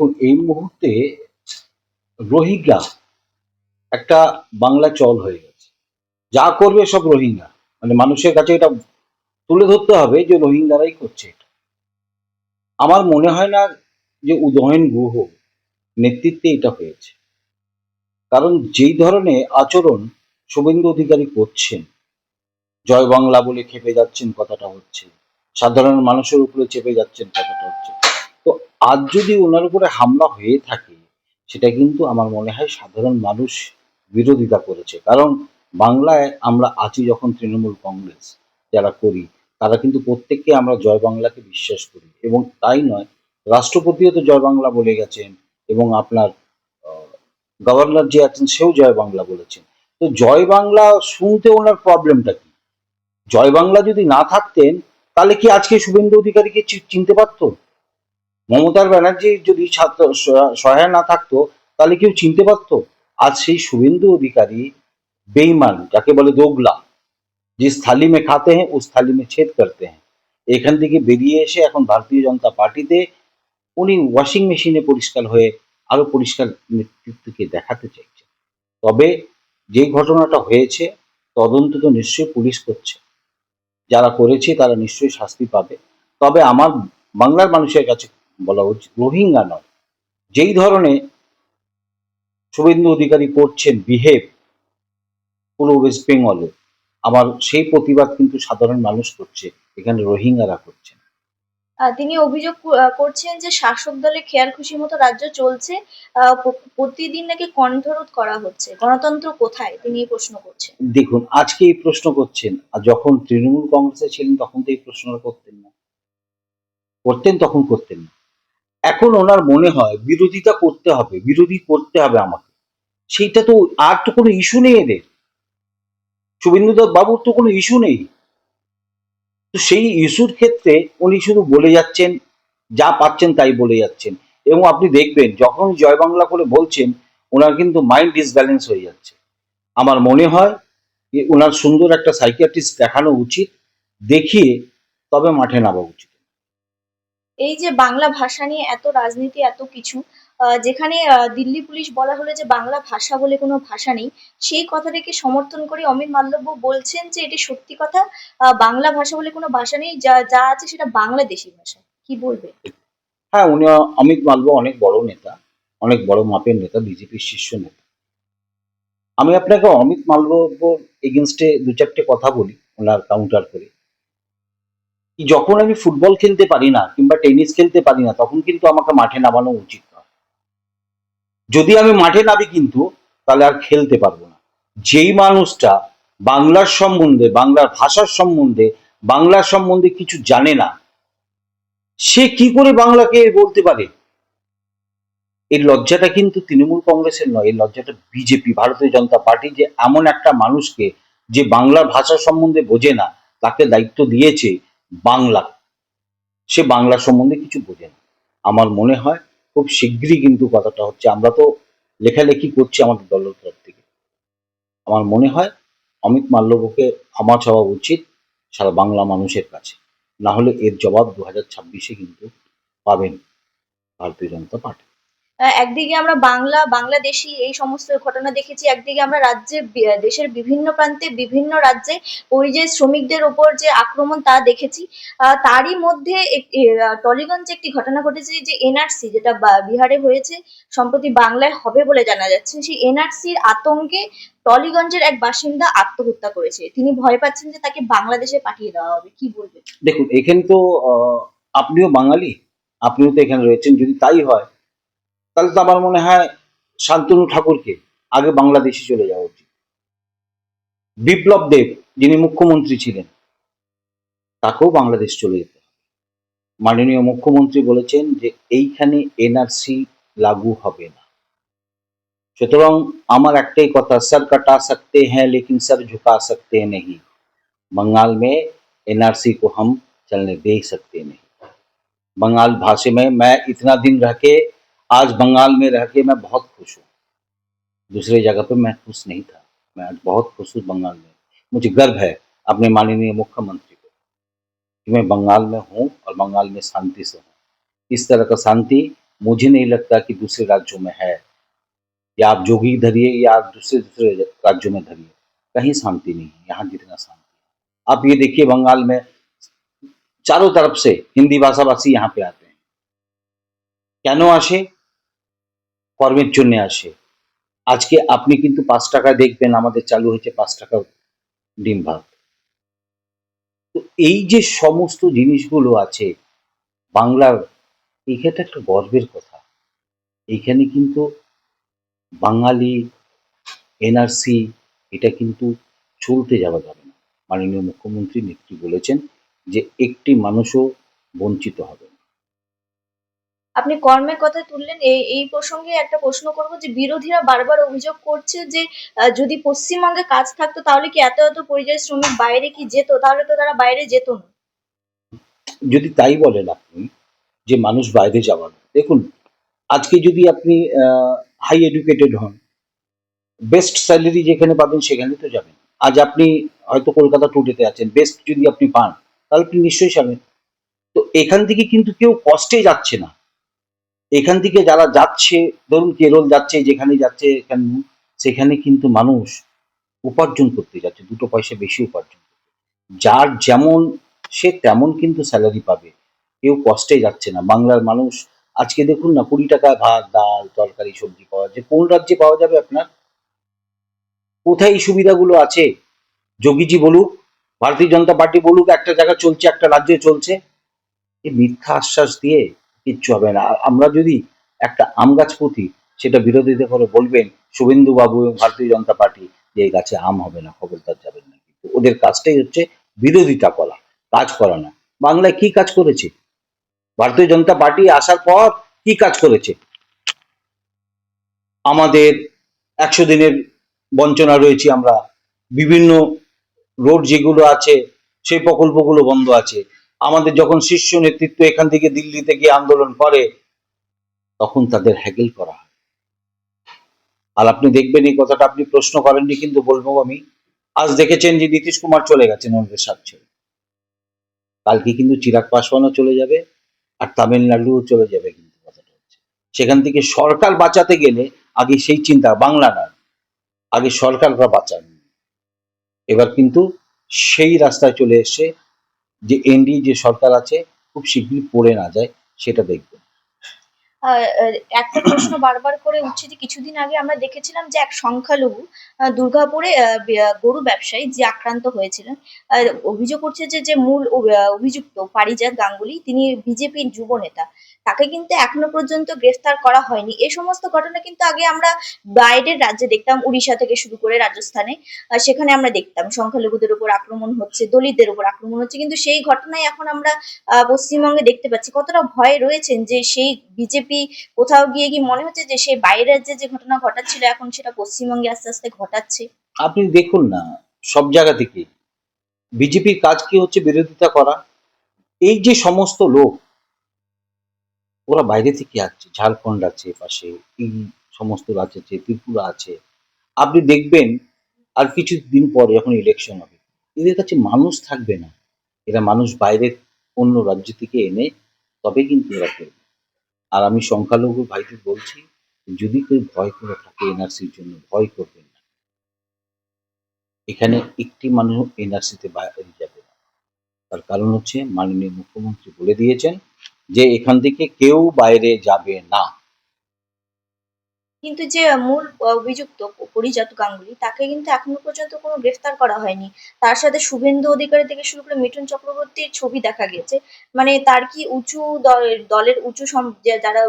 দেখুন, এই মুহূর্তে রোহিঙ্গা একটা বাংলা চল হয়ে গেছে। যা করবে সব রোহিঙ্গা। মানে মানুষের কাছে এটা তুলে ধরতে হবে যে রোহিঙ্গারাই করছে এটা। আমার মনে হয় না যে উদয়ন গুহ নেতৃত্বে এটা হয়েছে। কারণ যেই ধরনের আচরণ শুভেন্দু অধিকারী করছেন, জয় বাংলা বলে খেপে যাচ্ছেন কথাটা হচ্ছে, সাধারণ মানুষের উপরে চেপে যাচ্ছেন কথাটা হচ্ছে আজ যদি ওনার উপরে হামলা হয়ে থাকে, সেটা কিন্তু আমার মনে হয় সাধারণ মানুষ বিরোধিতা করেছে। কারণ বাংলায় আমরা আছি যখন তৃণমূল কংগ্রেস, যারা করি, তারা কিন্তু প্রত্যেককে আমরা জয় বাংলাকে বিশ্বাস করি। এবং তাই নয়, রাষ্ট্রপতিও তো জয় বাংলা বলে গেছেন এবং আপনার গভর্নর যে আছেন, সেও জয় বাংলা বলেছেন। তো জয় বাংলা শুনতে ওনার প্রবলেমটা কি? জয় বাংলা যদি না থাকতেন, তাহলে কি আজকে শুভেন্দু অধিকারীকে চিনতে পারতো? মমতার ব্যানার্জি যদি ছাত্র সহায় না থাকতো, তাহলে কেউ চিনতে পারতো? আজ সেই শুভেন্দু অধিকারী বেইমান, যাকে বলে দোগলা, যে স্থালি মে খাতে হ্যাঁ ও স্থালি মে ছেদ করতে হ্যাঁ এখান থেকে বেরিয়ে এসে এখন ভারতীয় জনতা পার্টিতে উনি ওয়াশিং মেশিনে পরিষ্কার হয়ে আরও পরিষ্কার নেতৃত্বকে দেখাতে চাইছেন। তবে যে ঘটনাটা হয়েছে, তদন্ত তো নিশ্চয়ই পুলিশ করছে। যারা করেছে তারা নিশ্চয়ই শাস্তি পাবে। তবে আমার বাংলার মানুষের কাছে বলা উচিত রোহিঙ্গা নয়। যেই ধরনের শুভেন্দু অধিকারী করছেন বিহেভ পুরো ওয়েস্ট বেঙ্গলে আমার সেই প্রতিবাদ কিন্তু সাধারণ মানুষ করছে এখানে রোহিঙ্গারা করছে। তিনি অভিযোগ করছেন যে শাসক দলের খেয়াল খুশি মতো রাজ্য চলছে প্রতিদিন নাকি কণ্ঠরোধ করা হচ্ছে। গণতন্ত্র কোথায়? তিনি এই প্রশ্ন করছেন। দেখুন আজকে এই প্রশ্ন করছেন আর যখন তৃণমূল কংগ্রেসে ছিলেন তখন তো এই প্রশ্নটা করতেন না। করতেন তখন করতেন না। এখন ওনার মনে হয় বিরোধিতা করতে হবে, বিরোধী করতে হবে আমাকে। সেইটা তো আর তো কোনো ইস্যু নেই এদের। শুভেন্দু বাবুর তো কোনো ইস্যু নেই। তো সেই ইস্যুর ক্ষেত্রে উনি শুধু বলে যাচ্ছেন, যা পাচ্ছেন তাই বলে যাচ্ছেন। এবং আপনি দেখবেন, যখন জয় বাংলা করে বলছেন, ওনার কিন্তু মাইন্ড ডিসব্যালেন্স হয়ে যাচ্ছে। আমার মনে হয় যে ওনার সুন্দর একটা সাইকিয়াট্রিস্ট দেখানো উচিত, দেখিয়ে তবে মাঠে নামা উচিত। এই যে বাংলা ভাষা নিয়ে এত রাজনীতি, এত কিছু যেখানে দিল্লি পুলিশ বলা হলো যে বাংলা ভাষা বলে কোনো ভাষা নেই, সেই কথাটাকে সমর্থন করে অমিত মাল্লব্য বলছেন যে এটি সত্যি কথা বাংলা ভাষা বলে কোনো ভাষা নেই, যা যা আছে সেটা বাংলাদেশি ভাষা। কি বলবে? হ্যাঁ উনি অমিত মালব অনেক বড় নেতা, অনেক বড় মাপের নেতা, বিজেপির শীর্ষ নেতা। আমি আপনাকে অমিত মালব্যর এগেনস্টে দু চারটে কথা বলি, ওনার কাউন্টার করে। যখন আমি ফুটবল খেলতে পারি না কিংবা টেনিস খেলতে পারি না, তখন কিন্তু আমাকে মাঠে নামানো উচিত নয়। যদি আমি মাঠে নামি কিন্তু, তাহলে আর খেলতে পারব না। যেই মানুষটা বাংলার সম্বন্ধে, বাংলার ভাষার সম্বন্ধে, বাংলার সম্বন্ধে কিছু জানে না, সে কি করে বাংলাকে বলতে পারে? এই লজ্জাটা কিন্তু তৃণমূল কংগ্রেসের নয় এই লজ্জাটা বিজেপি, ভারতীয় জনতা পার্টি যে এমন একটা মানুষকে যে বাংলার ভাষা সম্বন্ধে বোঝে না, তাকে দায়িত্ব দিয়েছে বাংলা। সে বাংলা সম্বন্ধে কিছু বোঝে না। আমার মনে হয় খুব শীঘ্রই কিন্তু কথাটা হচ্ছে, আমরা তো লেখালেখি করছি আমাদের দলের তরফ থেকে। আমার মনে হয় অমিত মাল্যবকে ক্ষমা চাওয়া উচিত সারা বাংলা মানুষের কাছে। না হলে এর জবাব দু হাজার ছাব্বিশে কিন্তু পাবেন ভারতীয় জনতা পার্টি। একদিকে আমরা বাংলা, বাংলাদেশি এই সমস্ত ঘটনা দেখেছি, একদিকে আমরা রাজ্যে দেশের বিভিন্ন প্রান্তে বিভিন্ন রাজ্যে ওই যে শ্রমিকদের ওপর যে আক্রমণ তা দেখেছি। তারই মধ্যে টলিগঞ্জে একটি ঘটনা ঘটেছে যে এনআরসি যেটা বিহারে হয়েছে, সম্প্রতি বাংলায় হবে বলে জানা যাচ্ছে, সেই এনআরসির আতঙ্কে টলিগঞ্জের এক বাসিন্দা আত্মহত্যা করেছে। তিনি ভয় পাচ্ছেন যে তাকে বাংলাদেশে পাঠিয়ে দেওয়া হবে। কি বলবেন? দেখুন, এখানে তো আপনিও বাঙালি, আপনিও তো এখানে রয়েছেন, যদি তাই হয় তাহলে তো আমার মনে হয় শান্তনু ঠাকুরকে আগে বাংলাদেশে চলে যাওয়া উচিত বিপ্লব দেব যিনি মুখ্যমন্ত্রী ছিলেন তাকেও বাংলাদেশ চলে যেতে হবে মাননীয় মুখ্যমন্ত্রী বলেছেন যে এইখানে এনআরসি লাগু হবে না সুতরাং আমার একটাই কথা सर कटा सकते हैं लेकिन सर झुका सकते नहीं बंगाल में एनआरसी को हम चलने दे सकते नहीं बंगाल भाषा में मैं इतना दिन रह के आज बंगाल में रह के मैं बहुत खुश हूँ। दूसरे जगह पे मैं खुश नहीं था। मैं आज बहुत खुश हूँ बंगाल में। मुझे गर्व है अपने माननीय मुख्यमंत्री को कि मैं बंगाल में हूँ और बंगाल में शांति से हूँ। इस तरह का शांति मुझे नहीं लगता कि दूसरे राज्यों में है। या आप जोगी धरिए या आप दूसरे दूसरे राज्यों में धरिए। कहीं शांति नहीं है। यहाँ जितना शांति आप ये देखिए बंगाल में चारों तरफ़ से हिंदी भाषा भाषी यहाँ पे आते हैं। क्या नो आशे? কর্মের জন্য আসে। আজকে আপনি কিন্তু পাঁচ টাকা দেখবেন, আমাদের চালু হয়েছে পাঁচ টাকা ডিম ভাত। তো এই যে সমস্ত জিনিসগুলো আছে, বাংলার এইখানে একটা গর্বের কথা। এইখানে কিন্তু বাঙালি এনআরসি এটা কিন্তু চলতে যাওয়া যাবে না। মাননীয় মুখ্যমন্ত্রী নেত্রী বলেছেন যে একটি মানুষও বঞ্চিত হবে আপনি কর্মের কথা তুললেন, এই এই প্রসঙ্গে একটা প্রশ্ন করব যে বিরোধীরা বারবার অভিযোগ করছে যে যদি পশ্চিমবঙ্গে কাজ থাকতো তাহলে কি এত এত পরিযায়ী শ্রমিক বাইরে কি যেত? তাহলে তো তারা বাইরে যেত না। যদি তাই বলেন আপনি যে মানুষ বাইরে যাওয়ার দেখুন, আজকে যদি আপনি হাই এডুকেটেড হন বেস্ট স্যালারি যেখানে পাবেন সেখানে তো যাবেন। আজ আপনি হয়তো কলকাতা টুডেতে আছেন বেস্ট যদি আপনি পান, তাহলে আপনি নিশ্চয়ই যাবেন। তো এখান থেকে কিন্তু কেউ কষ্টে যাচ্ছে না। এখান থেকে যারা যাচ্ছে, ধরুন কেরল যাচ্ছে যেখানে যাচ্ছে এখানে, সেখানে কিন্তু মানুষ উপার্জন করতে যাচ্ছে, দুটো পয়সা বেশি উপার্জন যার যেমন, সে তেমন কিন্তু স্যালারি পাবে। কেউ কষ্টে যাচ্ছে না। বাংলার মানুষ, আজকে দেখুন না, কুড়ি টাকায় ভাত, ডাল, তরকারি, সবজি পাওয়া যায়। কোন রাজ্যে পাওয়া যাবে আপনার? কোথায় এই সুবিধাগুলো আছে? যোগীজি বলুক, ভারতীয় জনতা পার্টি বলুক, একটা জায়গা চলছে, একটা রাজ্যে চলছে। এই মিথ্যা আশ্বাস দিয়ে কিচ্ছু হবে না। আমরা যদি একটা আম গাছ পুঁতি, সেটা বিরোধিতা করে বলবেন, শুভেন্দু বাবু এবং ভারতীয় জনতা পার্টি, যে এই গাছে আম হবে না, খবরদার যাবেন না। কিন্তু ওদের কাজটাই হচ্ছে বিরোধিতা করা, কাজ করা না। বাংলায় কি কাজ করেছে? ভারতীয় জনতা পার্টি আসার পর কি কাজ করেছে? আমাদের একশো দিনের বঞ্চনা রয়েছে আমরা। বিভিন্ন রোড যেগুলো আছে, সেই প্রকল্পগুলো বন্ধ আছে। আমাদের যখন শীর্ষ নেতৃত্ব এখান থেকে দিল্লিতে গিয়ে আন্দোলন করে, তখন তাদের হ্যাকেল করা হয়। আর আপনি দেখবেন এই কথাটা আপনি প্রশ্ন করেননি কিন্তু বলব আমি। আজ দেখেছেন যে নীতিশ কুমার চলে গেছেন আমাদের সাথ। ছেড়ে কালকে কিন্তু চিরাগ পাসওয়ানও চলে যাবে আর তামিলনাড়ুও চলে যাবে কিন্তু কথাটা হচ্ছে। সেখান থেকে সরকার বাঁচাতে গেলে আগে সেই চিন্তা বাংলা না আগে সরকাররা বাঁচান। এবার কিন্তু সেই রাস্তায় চলে এসছে যে এনডি যে সরকার আছে খুব শীঘ্রই পড়ে না যায়, সেটা দেখবে। একটা প্রশ্ন বারবার করে উঠছে যে কিছুদিন আগে আমরা দেখেছিলাম যে এক সংখ্যালঘু দুর্গাপুরে গরু ব্যবসায়ী যে আক্রান্ত হয়েছিলেন অভিযোগ করছে যে যে মূল অভিযুক্ত পারিজাত গাঙ্গুলি, তিনি বিজেপির যুব নেতা। তাকে কিন্তু এখনও পর্যন্ত গ্রেফতার করা হয়নি। এই সমস্ত ঘটনা কিন্তু আগে আমরা বাইরের রাজ্যে দেখতাম, উড়িষ্যা থেকে শুরু করে রাজস্থানে। সেখানে আমরা দেখতাম সংখ্যালঘুদের উপর আক্রমণ হচ্ছে, দলিতদের উপর আক্রমণ হচ্ছে। কিন্তু সেই ঘটনায় এখন আমরা পশ্চিমবঙ্গে দেখতে পাচ্ছি। কতটা ভয় রয়েছেন যে সেই বিজেপি কোথাও গিয়ে কি মনে হচ্ছে যে সেই বাইরের রাজ্যে যে ঘটনা ঘটাচ্ছিল, এখন সেটা পশ্চিমবঙ্গে আস্তে আস্তে ঘটাচ্ছে? আপনি দেখুন না, সব জায়গা থেকে। বিজেপির কাজ কি হচ্ছে বিরোধিতা করা? এই যে সমস্ত লোক ওরা বাইরে থেকে আসছে। ঝাড়খণ্ড আছে পাশে এই সমস্ত রাজ্য আছে, ত্রিপুরা আছে। আপনি দেখবেন আর কিছু দিন পরে যখন ইলেকশন হবে। এদের কাছে মানুষ থাকবে না। এরা মানুষ বাইরের অন্য রাজ্য থেকে এনে তবে কিন্তু এরা করবে। আর আমি সংখ্যালঘু ভাইদের বলছি, যদি কেউ ভয় করে থাকে এনআরসির জন্য, ভয় করবেন না। এখানে একটি মানুষ এনআরসিতে বাইরে যাবে না। তার কারণ হচ্ছে মাননীয় মুখ্যমন্ত্রী বলে দিয়েছেন যে এখান থেকে কেউ বাইরে যাবে না। কিন্তু যে মূল অভিযুক্ত পরিজাত গাঙ্গুলি তাকে কিন্তু এখনও পর্যন্ত কোনো গ্রেফতার করা হয়নি। তার সাথে শুভেন্দু অধিকারী থেকে শুরু করে মিঠুন চক্রবর্তীর ছবি দেখা গেছে। মানে তার কি উঁচু দল- দলের উঁচু যারা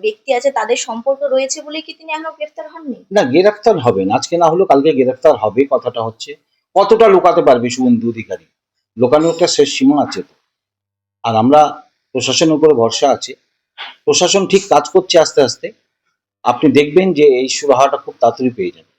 ব্যক্তি আছে তাদের সম্পর্ক রয়েছে বলে কি তিনি এখনও গ্রেফতার হননি? না গ্রেফতার হবেন আজকে না হলেও কালকে গ্রেফতার হবে কথাটা হচ্ছে কতটা লুকাতে পারবে শুভেন্দু অধিকারী? লোকানোর একটা শেষ সীমা আছে তো। আর আমরা প্রশাসনের উপরে ভরসা আছে। প্রশাসন ঠিক কাজ করছে আস্তে আস্তে। আপনি দেখবেন যে এই সুরাহাটা খুব তাড়াতাড়ি পেয়ে যাবে।